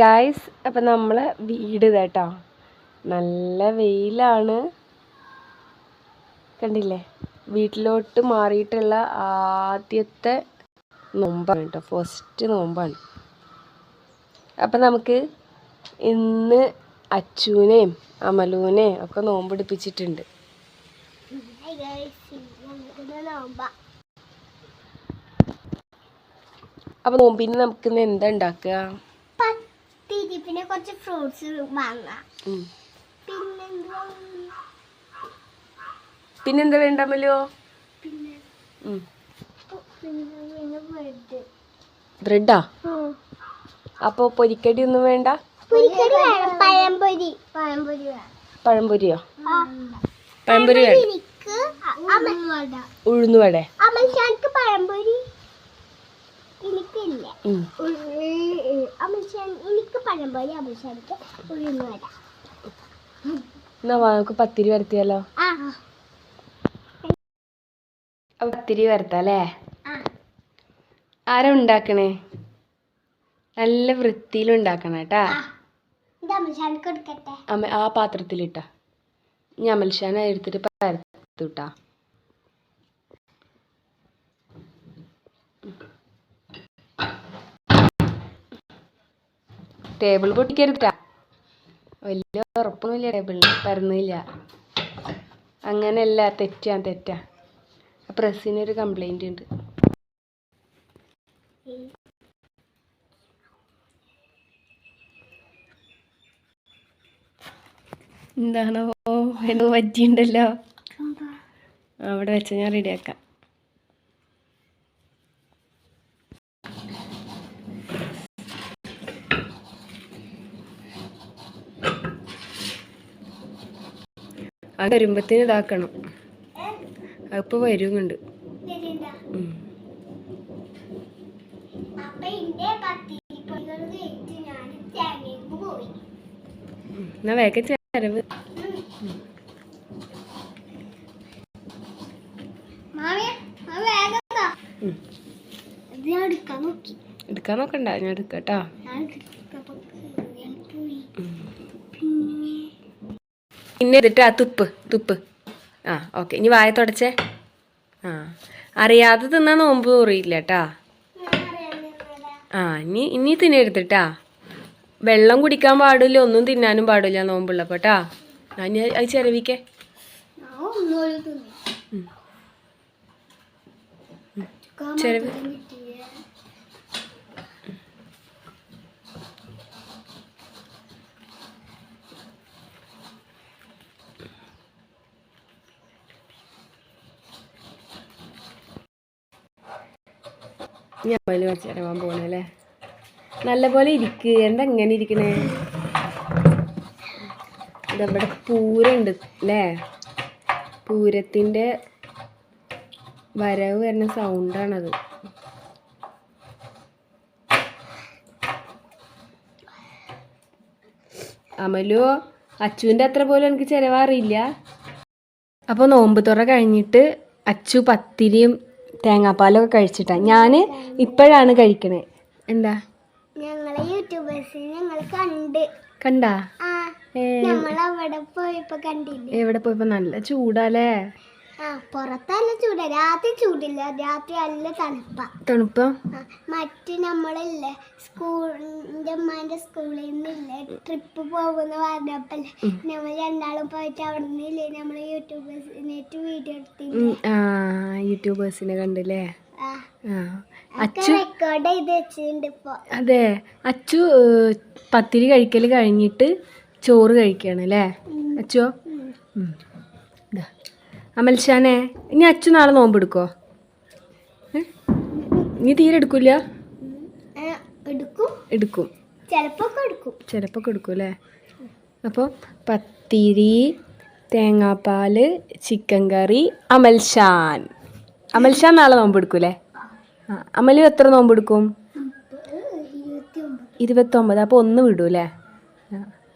Guys അപ്പം നമ്മൾ വീട് കേട്ടോ നല്ല വെയിലാണ്. കണ്ടില്ലേ? വീട്ടിലോട്ട് മാറിയിട്ടുള്ള ആദ്യത്തെ നോമ്പാണ് കേട്ടോ ഫസ്റ്റ് നോമ്പാണ്. അപ്പം നമുക്ക് ഇന്ന് അച്ചുവിനെയും അമലുവിനെയും ഒക്കെ നോമ്പ് പിടിപ്പിച്ചിട്ടുണ്ട് അപ്പം നോമ്പിന് നമുക്ക് ഇന്ന് എന്താ ഉണ്ടാക്കുക? പിന്നെ കുറച്ച് ഫ്രൂട്ട്സ് വാങ്ങാം. പിന്നെ പിന്നെന്താ പിന്നെന്താ വേണ്ട മല്ലോ പിന്നെ പിന്നെ പിന്നെ ബ്രെഡ്. അപ്പോ പൊരിക്കടി ഒന്നും വേണ്ട? പഴംപൊരി. പഴംപൊരിയോ? പഴംപൊരി ഉഴുന്നുവടെ ഉഴുന്നുവട പഴംപൊരി? എനിക്കില്ല. അമൽഷാൻ എന്നാ നമുക്ക് പത്തിരി വരത്തിയാലോ പത്തിരി വരത്താല്ലേ ആ. ആരാ ഉണ്ടാക്കണേ? നല്ല വൃത്തിയിൽ ഉണ്ടാക്കണം കേട്ടാ. ആ. പാത്രത്തിലിട്ട. ഞാൻ അമൽഷാന എടുത്തിട്ട് പരത്തുട്ടാ. ടേബിൾ പൊട്ടിക്കരുതാ വലിയ ഉറപ്പൊന്നുമില്ല ടേബിളിൽ പരന്നില്ല. അങ്ങനെയല്ല തെറ്റാ തെറ്റാ. പ്രസ്സിനൊരു കംപ്ലൈന്റ് ഉണ്ട്. എന്താണോ? എന്തോ പറ്റിയുണ്ടല്ലോ അവിടെ വെച്ച ഞാൻ റെഡിയാക്കാം അത് വരുമ്പത്തിന് ഇതാക്കണം. അതിപ്പോൾ വരുന്നുണ്ട്. എന്നാ വേഗം ചേരവ് എടുക്കാൻ നോക്കണ്ട. ഞാൻ ഞാൻ തേങ്ങയ്ക്ക് പോയി ഉം. എന്നാ വേഗം ചെലവ് മാമിയ മാമി വേഗം താ. ഉം. ഇത് ഞാൻ എടുക്കാൻ നോക്കി എടുക്കാൻ നോക്കണ്ട ഞാൻ എടുക്കാം കേട്ടോ ഞാൻ എടുത്തപ്പോ ഞാൻ പോയി പിന്നെ പിന്നെ എന്നിട്ട് ആ തുപ്പ് തുപ്പ്. ആ ഓക്കെ. ഇനി വായ തുടച്ചേ. ആ. അറിയാതെ തിന്നാൽ നോമ്പ് മുറിയില്ല കേട്ടാ. ആ ഇനി ഇനി തിന്നെടുത്തിട്ടാ വെള്ളം കുടിക്കാൻ പാടില്ല ഒന്നും തിന്നാനും പാടില്ല നോമ്പുള്ളപ്പോ കേട്ടാ ഞാൻ അത് ചെലവിക്കേ ചെലവ്. ഞാൻ അമ്മയിൽ വെച്ചിറങ്ങാൻ പോണല്ലേ അല്ലേ? നല്ലപോലെ ഇരിക്ക്. എന്താ ഇങ്ങനെ ഇരിക്കണേ? ഇതവിടെ പൂരണ്ട് അല്ലേ പൂരത്തിന്റെ വരവ് വരുന്ന സൗണ്ടാണത്. അമലു അച്ചുവിന്റെ അത്ര പോലും എനിക്ക് ചിലവാറിയില്ല അപ്പോൾ നോമ്പ് തുറ കഴിഞ്ഞിട്ട് അച്ചു പത്തിരിയും തേങ്ങാപ്പാലൊക്കെ കഴിച്ചിട്ടാ. ഞാൻ ഇപ്പോഴാണ് കഴിക്കണേ. എന്താ? ഞങ്ങളെ ഞങ്ങൾ കണ്ട്. ഞങ്ങൾ അവിടെ പോയപ്പോ കണ്ടില്ലേ? എവിടെ പോയപ്പോ നല്ല ചൂടാലേ പുറത്തല്ല ചൂട്. രാത്രി ചൂടില്ല. രാത്രി നല്ല തണുപ്പ. തണുപ്പ? മറ്റ് നമ്മളില്ലേ സ്കൂളിന്റെ അമ്മാന്റെ സ്കൂളിൽ നിന്നില്ലേ ട്രിപ്പ് പോകുന്ന പറഞ്ഞപ്പല്ലേ നമ്മൾ രണ്ടാളും പോയിട്ട് അവിടെ നിന്നില്ലേ നമ്മൾ യൂട്യൂബേഴ്സിനായിട്ട് വീഡിയോ എടുത്തില്ലേ? യൂട്യൂബേഴ്സിനെ കണ്ടില്ലേ? അച്ചു? റെക്കോർഡ് ചെയ്ത് വെച്ചിട്ടുണ്ട് ഇപ്പൊ. അതെ. അച്ചു പത്തിരി കഴിക്കൽ കഴിഞ്ഞിട്ട് ചോറ് അച്ചോ ഉം. ഉം. ദാ. അമൽഷാനെ ഇനി അച്ഛൻ നാളെ നോമ്പ് എടുക്കോ നീ തീരെ എടുക്കൂല? എടുക്കും. എടുക്കും. എടുക്കും. ചിലപ്പോൾ എടുക്കും അല്ലേ? അപ്പോൾ പത്തിരി തേങ്ങാപ്പാൽ ചിക്കൻ കറി അമൽഷാൻ. അമൽഷാൻ നാളെ നോമ്പെടുക്കൂലേ? ആ അമലു എത്ര ഇരുപത്തി ഒമ്പത് ഇരുപത്തൊമ്പത്. അപ്പോൾ ഒന്ന് വിടൂല്ലേ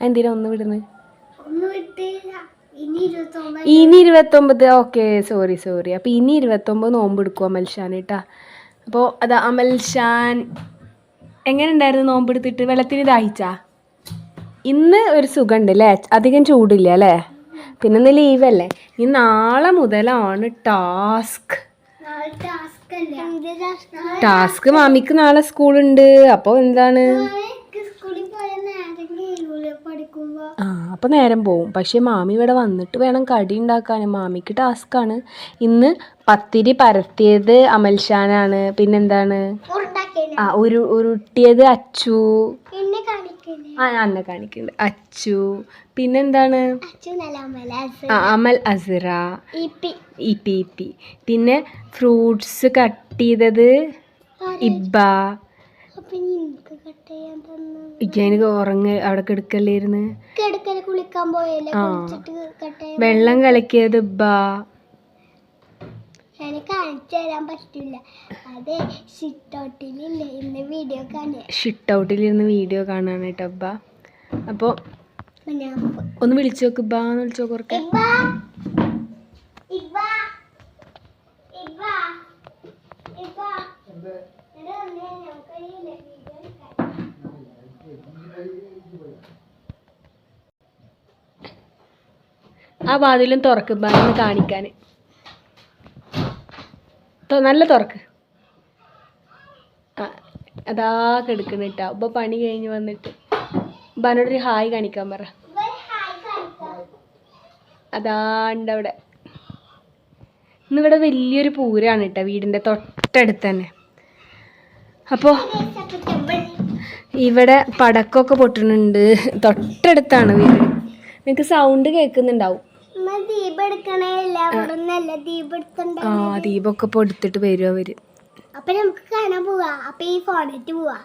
എന്തിനാ ഒന്ന് വിടുന്നത് ഇനി ഇരുപത്തി ഒമ്പത് ഇനി ഇരുപത്തൊമ്പത് ഓക്കെ സോറി സോറി അപ്പൊ ഇനി ഇരുപത്തൊമ്പത് നോമ്പ് എടുക്കും അമൽഷാൻ കേട്ടാ അപ്പോൾ അത് അമൽഷാൻ എങ്ങനെ ഉണ്ടായിരുന്നു നോമ്പെടുത്തിട്ട് വെള്ളത്തിന് ദാഹിച്ചാ? ഇന്ന് ഒരു സുഖമുണ്ട് അല്ലേ അധികം ചൂടില്ല അല്ലേ പിന്നെ ഇന്ന് ലീവല്ലേ ഇനി നാളെ മുതലാണ് ടാസ്ക്. നാളെ ടാസ്ക് അല്ല. ടാസ്ക്? ടാസ്ക് മാമിക്ക് നാളെ സ്കൂളുണ്ട്. അപ്പോൾ എന്താണ്? സ്കൂളിൽ പോയ നേരം കഴിയൂല പഠിക്കുമ്പോ. ആ. അപ്പോൾ നേരം പോവും. പക്ഷേ മാമി ഇവിടെ വന്നിട്ട് വേണം കടി ഉണ്ടാക്കാൻ മാമിക്ക് ടാസ്ക്കാണ് ഇന്ന് പത്തിരി പരത്തിയത് അമൽഷാനാണ് പിന്നെന്താണ്? ആ ഒരു ഉരുട്ടിയത് അച്ചു. ആ അന്നെ കാണിക്കുന്നുണ്ട് അച്ചു. പിന്നെന്താണ്? ആ അമൽ അസിറ. ഇപ്പി. ഇ പി പി പിന്നെ ഫ്രൂട്ട്സ് കട്ട് ചെയ്തത് ഇബ്ബ. എനിക്ക് ഉറങ്ങ അവിടെ കിടക്കല്ലായിരുന്നു കിടക്കൽ കുളിക്കാൻ പോയല്ലേ. കുളിച്ചിട്ട് വെള്ളം കലക്കിയത് ബാ. എനിക്ക് കാണിച്ചു തരാൻ പറ്റില്ല അതെ സിറ്റൗട്ടിലില്ലേ ഇന്ന് വീഡിയോ കാണേ ഷിട്ട് ഔട്ടിലിരുന്ന് വീഡിയോ കാണാണ് കേട്ടോ ഇബ്ബ അപ്പോൾ ഒന്ന് വിളിച്ചു നോക്ക് ഇബ്ബ എന്ന് വിളിച്ചു നോക്ക് ഉറക്കെ. ഇബ്ബ, ഇബ്ബ, ഇബ്ബ, ഇബ്ബ. എടാ, ഒന്ന് നമുക്ക് ഈ വീഡിയോ എടുക്കാം. ആ വാതിലും തുറക്ക് ഇബ്ബ എന്ന് കാണിക്കാൻ. നല്ല തുറക്ക്. അതാ കിടക്കുന്ന കേട്ടോ ഇപ്പൊ പണി കഴിഞ്ഞ് വന്നിട്ട്. ബാനോടൊരു ഹായ് കാണിക്കാൻ പറ. അതാണ്ട് അവിടെ ഇന്നിവിടെ വലിയൊരു പൂരാണ് കേട്ടോ വീടിന്റെ തൊട്ടടുത്ത് തന്നെ അപ്പോൾ ഇവിടെ പടക്കമൊക്കെ പൊട്ടുന്നുണ്ട് തൊട്ടടുത്താണ് വീട്. നിങ്ങൾക്ക് സൗണ്ട് കേൾക്കുന്നുണ്ടാവും. ആ ദീപമൊക്കെ ഇപ്പോൾ എടുത്തിട്ട് വരും അവർ. അപ്പൊ നമുക്ക് കാണാൻ പോവാ. അപ്പൊ ഈ ഫോണിട്ട് പോവാ.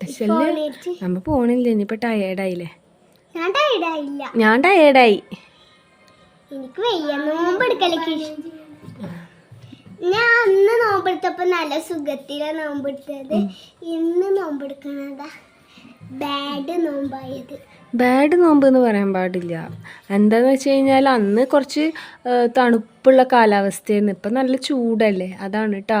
പക്ഷേ നമ്മ പോണില്ല ഇനിയിപ്പോൾ ടയേർഡായില്ലേ ഞാൻ ടയേർഡായില്ല ഞാൻ ടയേർഡായി എനിക്ക് വയ്യ. നോമ്പെടുക്കലേക്ക് ഞാൻ അന്ന് നോമ്പെടുത്തപ്പോ നല്ല സുഖത്തിലാ നോമ്പെടുത്തത് ഇന്ന് നോമ്പെടുക്കണതാ ബാഡ് നോമ്പായത്. ബാഡ് നോമ്പ് എന്ന് പറയാൻ പാടില്ല. എന്താന്ന് വെച്ച് കഴിഞ്ഞാൽ അന്ന് കുറച്ച് തണുപ്പുള്ള കാലാവസ്ഥയായിരുന്നു. ഇപ്പം നല്ല ചൂടല്ലേ? അതാണ് കേട്ടാ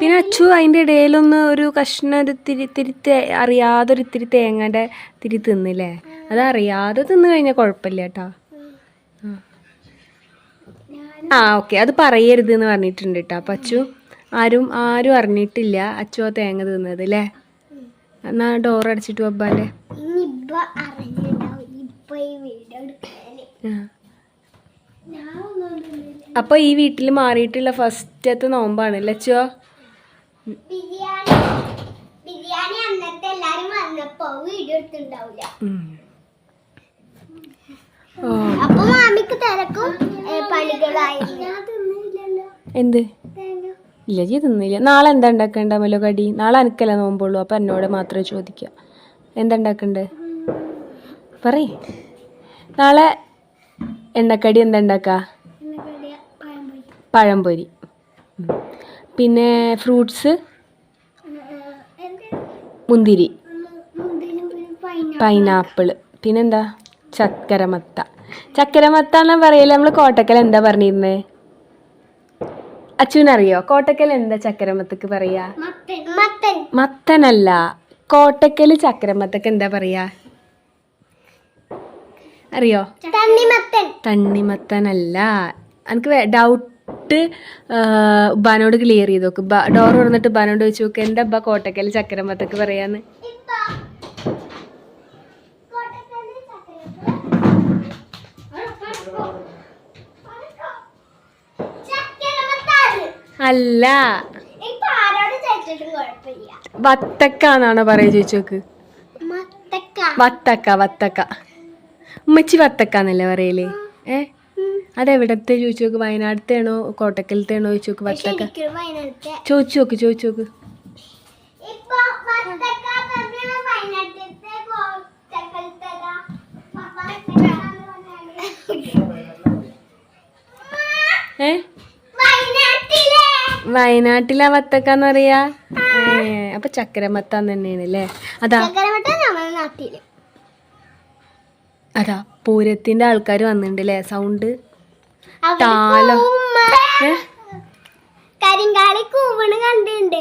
പിന്നെ അച്ചു അതിന്റെ ഇടയിലൊന്ന് ഒരു കഷ്ണം ഒരു തിരി തിരി അറിയാതെ ഒരു ഇത്തിരി തേങ്ങയുടെ തിരി തിന്നില്ലേ? അത് അറിയാതെ തിന്നു കഴിഞ്ഞാൽ കുഴപ്പമില്ല കേട്ടാ ആ ഓക്കെ. അത് പറയരുത് എന്ന് പറഞ്ഞിട്ടുണ്ട് കേട്ടോ അപ്പം അച്ചു ആരും ആരും അറിഞ്ഞിട്ടില്ല അച്ചു ആ തേങ്ങ തിന്നത് അല്ലേ എന്നാ ഡോർ അടച്ചിട്ട് വെബ്ബാന്റെ അപ്പൊ ഇപ്പൊ അറിഞ്ഞിട്ടുണ്ടാവും ഇപ്പൊ ഈ വീഡിയോ എടുക്കാന്. ഞാൻ ഒന്നും ഈ വീട്ടിൽ മാറിയിട്ടുള്ള ഫസ്റ്റത്തെ നോമ്പാണ് ലച്ചോ ബിരിയാണി. ബിരിയാണി അന്നത്തെ എല്ലാരും വന്നപ്പോ വീഡിയോ എടുത്തിണ്ടാവില്ല ഓ അപ്പൊ മാമിക്ക് തിരക്കും ഏ, ഞാൻ തിന്നില്ലല്ലോ. എന്ത്? ഇല്ല ജി തിന്നില്ല. നാളെ എന്താ ഉണ്ടാക്കണ്ട മല്ലോ കടി? നാളെ എനിക്കല്ല നോമ്പുള്ളൂ. അപ്പം എന്നോട് മാത്രമേ ചോദിക്കുക എന്താ ഉണ്ടാക്കണ്ടേ പറയ്. നാളെ എണ്ണക്കടി എന്താ ഉണ്ടാക്കുക പഴംപൊരി. പിന്നെ ഫ്രൂട്ട്സ്? മുന്തിരി. പൈനാപ്പിൾ പിന്നെന്താ? ചക്കരമത്ത. ചക്കരമത്ത എന്നാ പറയൽ. നമ്മൾ കോട്ടക്കൽ എന്താ പറഞ്ഞിരുന്നേ? അച്ഛനറിയോ? കോട്ടക്കൽ എന്താ ചക്കരമത്തക്ക് പറയാ? മത്തനല്ല. കോട്ടക്കൽ ചക്കരമത്തക്ക് എന്താ പറയാ? അറിയോ? തണ്ണിമത്തനല്ല. എനിക്ക് ഡൗട്ട് ഉബാനോട് ക്ലിയർ ചെയ്ത് നോക്ക്. ഡോർ തുറന്നിട്ട് ഉബാനോട് ചോദിച്ചു നോക്ക്. എന്താ ഉബ്ബ കോട്ടക്കൽ ചക്കരമത്തക്ക് പറയാന്ന്? അല്ല. വത്തക്ക എന്നാണോ പറയാ ചോദിച്ചോക്ക്. വത്തക്ക. വത്തക്ക ഉമ്മച്ചി വത്തക്ക എന്നല്ലേ പറയലേ? ഏ? അതെവിടത്തെ ചോദിച്ചു നോക്ക് വയനാടത്തേണോ കോട്ടക്കലത്തേണോ ചോദിച്ചു നോക്ക് വത്തക്ക? ചോദിച്ചു നോക്ക് ചോദിച്ചു നോക്ക് ഇപ്പൊ വത്തക്ക പറഞ്ഞ വയനാട്ടിലത്തെ കോട്ടക്കലത്തതാ ഏ വയനാട്ടിലെ വയനാട്ടിലാ വത്തക്ക എന്ന് പറയാ അപ്പൊ ചക്കരമത്താൻ തന്നെയാണ് അല്ലേ അതാ അതാ പൂരത്തിന്റെ ആൾക്കാർ വന്നിട്ടുണ്ട് അല്ലേ സൗണ്ട് താലം.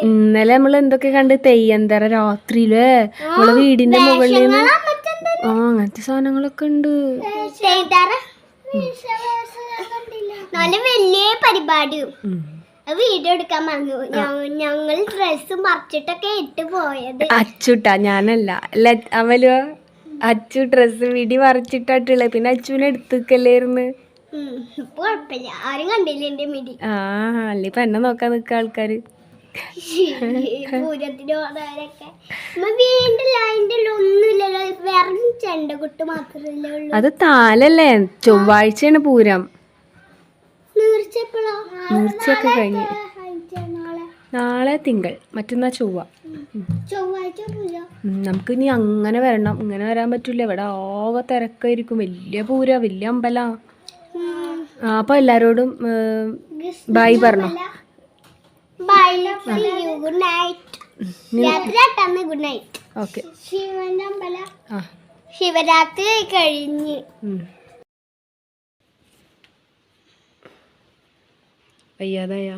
ഇന്നലെ നമ്മൾ എന്തൊക്കെ കണ്ട്? തെയ്യന്തര രാത്രിയിൽ? നമ്മളെ വീടിന്റെ മുകളിൽ നിന്ന് ആ അങ്ങനത്തെ സാധനങ്ങളൊക്കെ ഉണ്ട്. നല്ല വലിയ പരിപാടിയും. വീഡിയോ എടുക്കാൻ പറഞ്ഞു. ഞ- ഞങ്ങൾ ഡ്രസ്സ് മറിച്ചിട്ടൊക്കെ ഇട്ട് പോയത്. അച്ചുട്ടാ ഞാനല്ല. അവലോ അച്ചു ഡ്രസ്സ് വീടി മറിച്ചിട്ടാട്ടുള്ളത് പിന്നെ അച്ചുവിനെ എടുത്തുക്കല്ലായിരുന്നു കുഴപ്പമില്ല ആരും കണ്ടില്ല എന്റെ മിടി. ആ അല്ലെ? ഇപ്പൊ എന്നെ നോക്കാൻ നിക്ക ആൾക്കാര്. അത് താലല്ലേ? ചൊവ്വാഴ്ചയാണ് പൂരം. നീർച്ചയൊക്കെ കഴിഞ്ഞ്. നാളെ? തിങ്കൾ മറ്റന്നാ ചൊവ്വ. നമുക്ക് ഇനി അങ്ങനെ വരണം. ഇങ്ങനെ വരാൻ പറ്റില്ല ഇവിടെ ആകെ തിരക്കായിരിക്കും. വലിയ പൂര വലിയ അമ്പല. ആ അപ്പൊ എല്ലാരോടും ബൈ പറഞ്ഞോ? ബൈ ഗുഡ് നൈറ്റ് രാത്രി എട്ടാന്ന് ഗുഡ് നൈറ്റ് ഓക്കെ ശിവന്റെ അമ്പല. ശിവരാത്രി കഴിഞ്ഞ്. വയ്യാതായ.